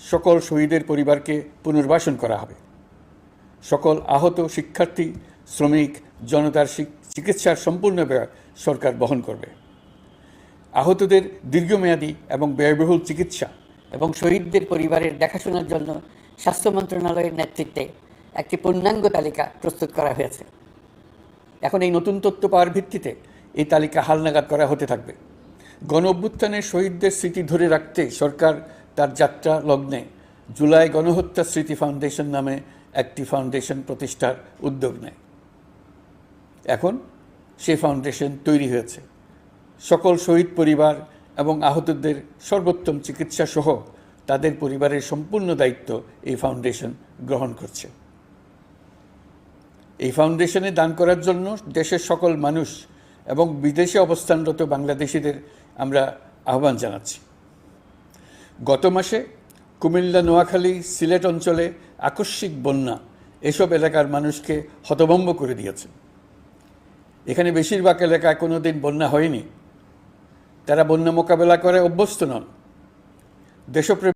সকল শহীদের পরিবারকে পুনর্বাসন করা হবে। সকল আহত শিক্ষার্থী, শ্রমিক, জনতার চিকিৎসার সম্পূর্ণ ব্যয় সরকার বহন করবে। আহতদের দীর্ঘমেয়াদী এবং ব্যয়বহুল চিকিৎসা এবং শহীদদের পরিবারের দেখাশোনার জন্য স্বাস্থ্য মন্ত্রণালয়ের নেতৃত্বে একটি পূর্ণাঙ্গ তালিকা প্রস্তুত করা হয়েছে। এখন এই নতুন তথ্য পাওয়ার ভিত্তিতে এই তালিকা হালনাগাদ করা হতে থাকবে। গণ অভ্যুত্থানের শহীদদের স্মৃতি ধরে রাখতে সরকার তার যাত্রা লগ্নে জুলাই গণহত্যা স্মৃতি ফাউন্ডেশন নামে একটি ফাউন্ডেশন প্রতিষ্ঠার উদ্যোগ নেয়। এখন সেই ফাউন্ডেশন তৈরি হয়েছে। সকল শহীদ পরিবার এবং আহতদের সর্বোত্তম চিকিৎসা সহ তাদের পরিবারের সম্পূর্ণ দায়িত্ব এই ফাউন্ডেশন গ্রহণ করছে। এই ফাউন্ডেশনে দান করার জন্য দেশের সকল মানুষ এবং বিদেশে অবস্থানরত বাংলাদেশিদের আমরা আহ্বান জানাচ্ছি। গত মাসে কুমিল্লা, নোয়াখালী, সিলেট অঞ্চলে আকস্মিক বন্যা এসব এলাকার মানুষকে হতভম্ব করে দিয়েছে। এখানে বেশিরভাগ এলাকায় কোনো দিন বন্যা হয়নি। তারা বন্যা মোকাবেলা করে অভ্যস্ত নন। দেশপ্রেম